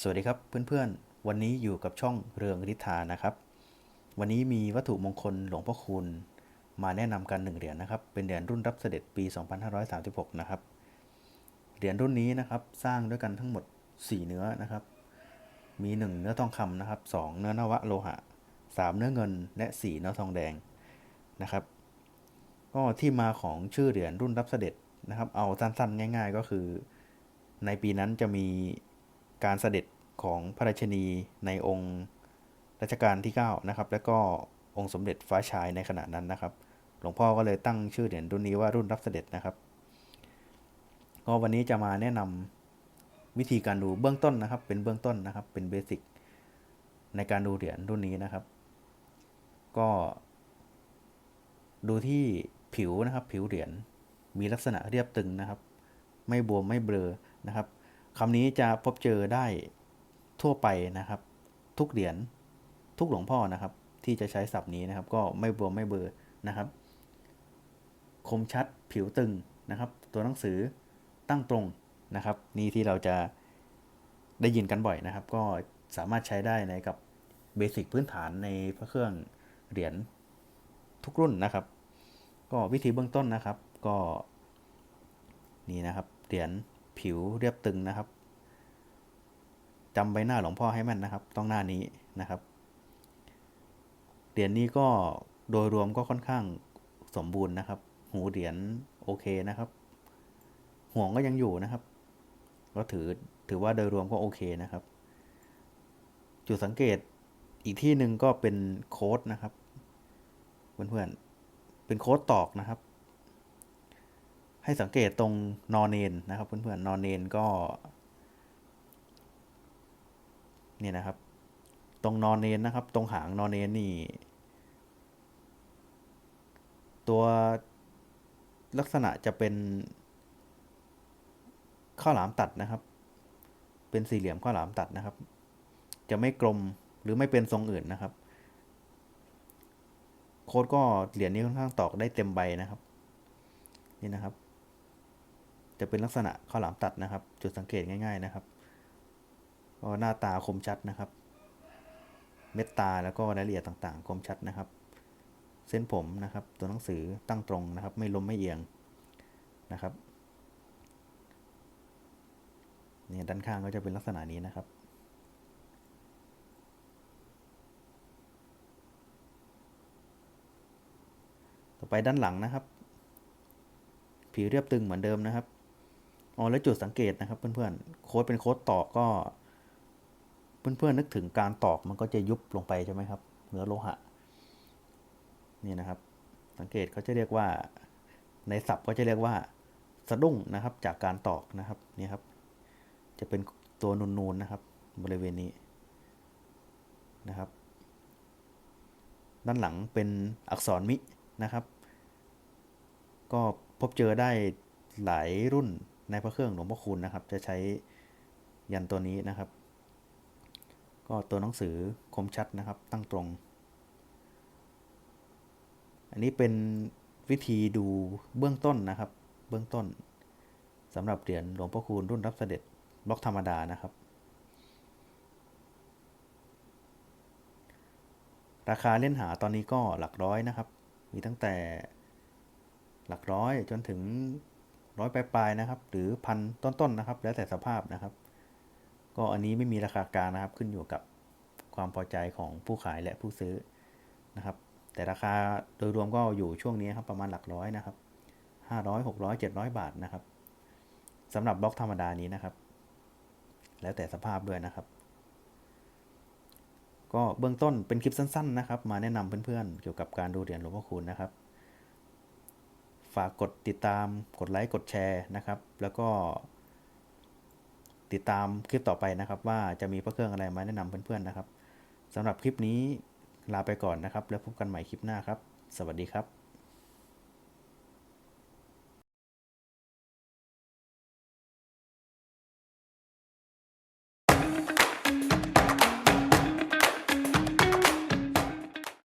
สวัสดีครับเพื่อนๆ วันนี้อยู่กับช่องเรืองฤทธานะครับ วันนี้มีวัตถุมงคลหลวงพ่อคูณมาแนะนำกันหนึ่งเหรียญนะครับ เป็นเหรียญรุ่นรับเสด็จปี 2536 นะครับ เหรียญรุ่นนี้นะครับสร้างด้วยกันทั้งหมด 4 เนื้อนะครับ มี 1 เนื้อทองคำนะครับ 2 เนื้อนวะโลหะ 3 เนื้อเงิน และ 4 เนื้อทองแดงนะครับ ก็ที่มาของชื่อเหรียญรุ่นรับเสด็จนะครับ เอาสั้นๆ ง่าย ๆ ก็คือ ในปีนั้นจะมี การเสด็จของพระราชนีในองค์รัชกาลที่9นะครับแล้วก็องค์สมเด็จฟ้าชายในขณะนั้นนะครับ หลวงพ่อก็เลยตั้งชื่อเหรียญรุ่นนี้ว่ารุ่นรับเสด็จนะครับก็วันนี้จะมาแนะนำวิธีการดูเบื้องต้นนะครับ เป็นเบื้องต้นนะครับ เป็นเบสิกในการดูเหรียญรุ่นนี้นะครับ ก็ ดูที่ผิวนะครับ ผิวเหรียญมีลักษณะเรียบตึงนะครับ ไม่บวมไม่เบลอนะครับ คำนี้จะพบเจอได้ทั่วไปนะครับ ทุกเหรียญทุกหลวงพ่อนะครับ ที่จะใช้ศัพท์นี้นะครับ ก็ไม่บวมไม่เบลอนะครับ คมชัดผิวตึงนะครับ ตัวหนังสือตั้งตรงนะครับ นี่ที่เราจะได้ยินกันบ่อยนะครับ ก็สามารถใช้ได้ในกับเบสิกพื้นฐานในพระเครื่องเหรียญทุกรุ่นนะครับ ก็วิธีเบื้องต้นนะครับ ก็นี่นะครับเหรียญ ผิวเรียบตึงนะครับจำใบหน้าหลวงพ่อให้ม่นนะครับ ต้องหน้านี้นะครับเหรียญนี้ก็โดยรวมก็ค่อนข้างสมบูรณ์นะครับ หูเหรียญโอเคนะครับ ห่วงก็ยังอยู่นะครับ ก็ถือถือว่าโดยรวมก็โอเคนะครับ จุดสังเกตอีกที่หนึ่งก็เป็นโค้ดนะครับ เพื่อนๆ เป็นโค้ดตอกนะครับ ให้สังเกตตรงนอนเนนนะครับเพื่อนๆนอนเนนก็เนี่ยนะครับ ตรงนอนเนนนะครับ ตรงหางนอนเนนนี่ ตัวลักษณะจะเป็นข้าวหลามตัดนะครับ เป็นสี่เหลี่ยมข้าวหลามตัดนะครับ จะไม่กลมหรือไม่เป็นทรงอื่นนะครับ โค้ดก็เหรียญนี้ค่อนข้างตอกได้เต็มใบนะครับ นี่นะครับ จะเป็นลักษณะข้าวหลามตัดนะครับ จุดสังเกตง่าย ๆนะครับก็หน้าตาคมชัดนะครับ เม็ดตาแล้วก็รายละเอียดต่างๆ คมชัดนะครับ เส้นผมนะครับ ตัวหนังสือตั้งตรงนะครับ ไม่ล้มไม่เอียงนะครับเนี่ยด้านข้างก็จะเป็นลักษณะนี้นะครับต่อไปด้านหลังนะครับ ผิวเรียบตึงเหมือนเดิมนะครับ อ๋อแล้วจุดสังเกตนะครับ เพื่อนๆโค้ดเป็นโค้ดตอกก็ เพื่อนๆนึกถึงการตอกมันก็จะยุบลงไปใช่ไหมครับเนื้อโลหะนี่นะครับ สังเกตเขาจะเรียกว่า ในศัพท์ก็จะเรียกว่าสะดุ้งนะครับจากการตอกนะครับนี่ครับ จะเป็นตัวนูนๆนนะครับ บริเวณนี้นะครับ ด้านหลังเป็นอักษรมินะครับ ก็พบเจอได้หลายรุ่น ในพระเครื่องหลวงพ่อคูณนะครับ จะใช้ยันตัวนี้นะครับ ก็ตัวหนังสือคมชัดนะครับ ตั้งตรง อันนี้เป็นวิธีดูเบื้องต้นนะครับ เบื้องต้นสำหรับเหรียญหลวงพ่อคูณรุ่นรับเสด็จบล็อกธรรมดานะครับ ราคาเล่นหาตอนนี้ก็หลักร้อยนะครับ มีตั้งแต่หลักร้อยจนถึง ร้อยปลายๆนะครับ หรือพันต้นๆนะครับ แล้วแต่สภาพนะครับ ก็อันนี้ไม่มีราคากลางนะครับ ขึ้นอยู่กับความพอใจของผู้ขายและผู้ซื้อนะครับ แต่ราคาโดยรวมก็อยู่ช่วงนี้ครับประมาณหลักร้อยนะครับห้าร้อยหกร้อยเจ็ดร้อยบาทนะครับสำหรับบล็อกธรรมดานี้นะครับ แล้วแต่สภาพด้วยนะครับ ก็เบื้องต้นเป็นคลิปสั้น ๆ นะครับ มาแนะนำเพื่อนๆเกี่ยวกับการดูเหรียญหลวงพ่อคูณนะครับ ฝากกดติดตามกดไลค์กดแชร์นะครับ แล้วก็ติดตามคลิปต่อไปนะครับ ว่าจะมีพระเครื่องอะไรมาแนะนำเพื่อนๆนะครับสำหรับคลิปนี้ลาไปก่อนนะครับ แล้วพบกันใหม่คลิปหน้าครับ สวัสดีครับ